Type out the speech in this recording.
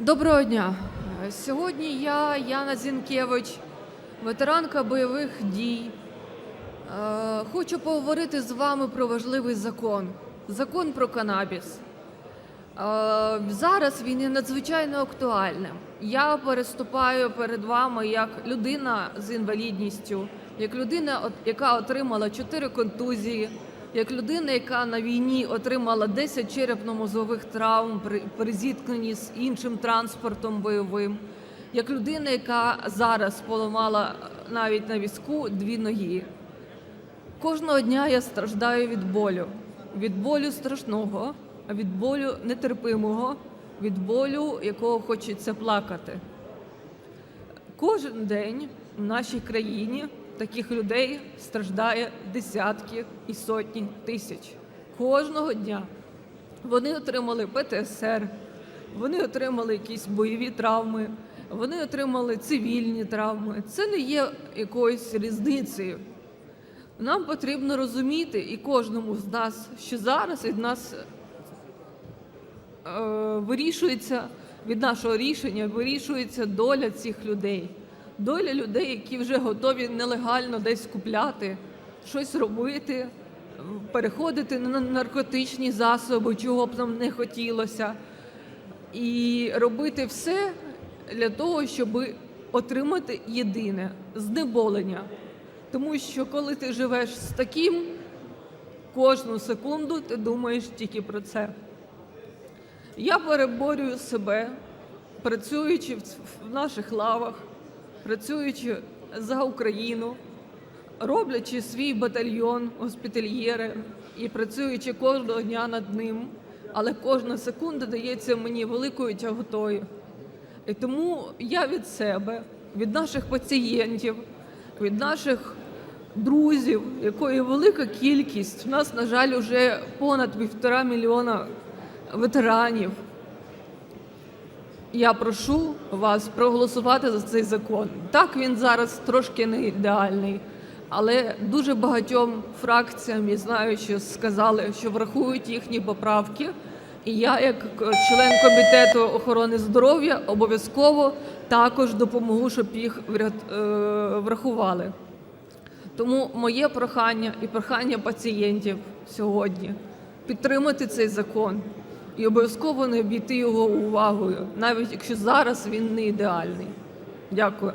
Доброго дня. Сьогодні я, Яна Зінкевич, ветеранка бойових дій. Е, Хочу поговорити з вами про важливий закон закон про канабіс. Е, Зараз він є надзвичайно актуальним. Я переступаю перед вами як людина з інвалідністю, як людина, яка отримала 4 контузії, як людина, яка на війні отримала 10 черепно-мозових травм при, при зіткненні з іншим транспортом бойовим, як людина, яка зараз поламала е, навіть на візку дві ноги. Кожного дня я страждаю від болю, від болю страшного, від болю нетерпимого, від болю, якого хочеться плакати. Кожен день в нашій країні таких людей страждає десятки і сотні тисяч. Кожного дня вони отримали ПТСР, вони отримали якісь бойові травми, вони отримали цивільні травми. Це не є якоюсь різницею. Нам потрібно розуміти і кожному з нас, що зараз від нас е, вирішується від нашого рішення, вирішується доля цих людей, доля людей, які вже готові нелегально десь купляти, щось робити, переходити на наркотичні засоби, чого б нам не хотілося, і робити все для того, щоб отримати єдине знеболення. Тому що коли ти живеш з таким, кожну секунду ти думаєш тільки про це. Я переборюю себе, працюючи в наших лавах, працюючи за Україну, роблячи свій батальйон госпітальєри і працюючи кожного дня над ним, але кожна секунда дається мені великою тяготою. І тому я від себе, від наших пацієнтів, від наших друзів, якої велика кількість. У нас, на жаль, вже понад півтора мільйона ветеранів. Я прошу вас проголосувати за цей закон. Так, він зараз трошки не ідеальний, але дуже багатьом фракціям я знаю, що сказали, що врахують їхні поправки. І я, як член комітету охорони здоров'я, обов'язково також допоможу, щоб їх е, врахували. Тому моє прохання і прохання пацієнтів сьогодні підтримати цей закон і обов'язково не обійти його увагою, навіть якщо зараз він не ідеальний. Дякую.